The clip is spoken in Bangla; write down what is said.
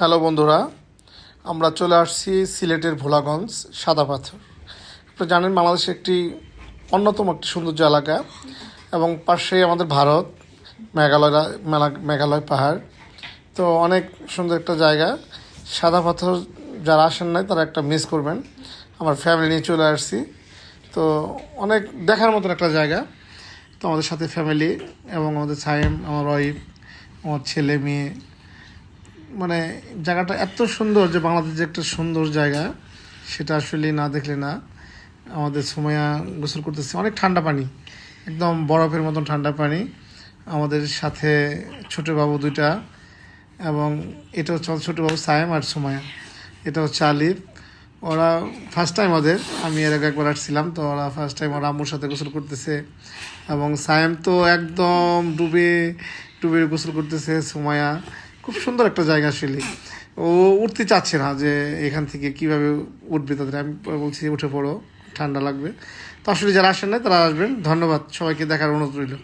হ্যালো বন্ধুরা, আমরা চলে আসছি সিলেটের ভোলাগঞ্জ সাদা পাথর। আপনারা জানেন বাংলাদেশ একটি অন্যতম একটি সৌন্দর্য এলাকা এবং পাশেই আমাদের ভারত, মেঘালয় মেঘালয় পাহাড়। তো অনেক সুন্দর একটা জায়গা। সাদা পাথর যারা আসেন নাই, তারা একটা মিস করবেন। আমার ফ্যামিলি নিয়ে চলে আসছি। তো অনেক দেখার মতন একটা জায়গা। তো আমাদের সাথে ফ্যামিলি এবং আমাদের সাইম, আমার ওয়াইফ আমার ছেলে, মেয়ে মানে জায়গাটা এত সুন্দর যে বাংলাদেশ যে একটা সুন্দর জায়গা, সেটা আসলে না দেখলে না। আমাদের সময়া গোসল করতেছে। অনেক ঠান্ডা পানি, একদম বরফের মতন ঠান্ডা পানি। আমাদের সাথে ছোট বাবু দুইটা এবং এটা হচ্ছে ছোটো বাবু সায়েম আর সময়া এটা হচ্ছে আলিফ। ওরা ফার্স্ট টাইম ওদের। আমি এর আগে একবার আসছিলাম, তো ওরা ফার্স্ট টাইম ওরা আম্মুর সাথে গোসল করতেছে। এবং সায়েম তো একদম ডুবে ডুবে গোসল করতেছে সময়া খুব সুন্দর একটা জায়গা শিলি। ও উঠতে চাচ্ছে না যে এখান থেকে কীভাবে উঠবে তাদের। আমি বলছি উঠে পড়ো, ঠান্ডা লাগবে। তো আসলে যারা আসেন না তারা আসবেন। ধন্যবাদ সবাইকে দেখার অনুরোধ রইল।